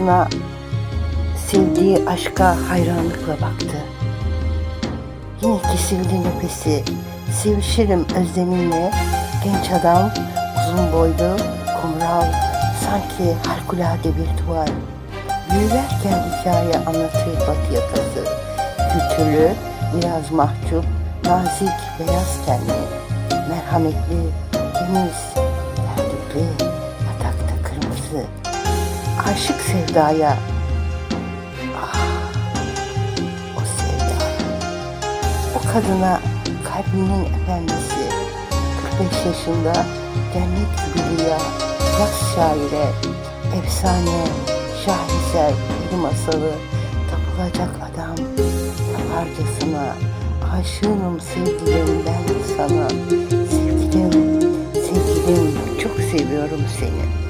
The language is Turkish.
karşısına sevdiği aşka hayranlıkla baktı. Yine kesildi nefesi, sevişirim özleminle, genç adam, uzun boylu, kumral, sanki harikulade bir tuval. Büyülerken hikaye anlatır batı yakası, kültürlü, biraz mahcup, nazik, beyaz tenli, merhametli, temiz, tertipli, yatakta kırmızı, aşık sevdaya, ah, o sevda, o kadına kalbinin efendisi, 45 yaşında cennet gibi rüya, yaz şaire, efsane, şaheser, bir masalı, tapılacak adam, taparcasına, aşığım sevgilim ben sana, sevgilim, sevgilim, çok seviyorum seni.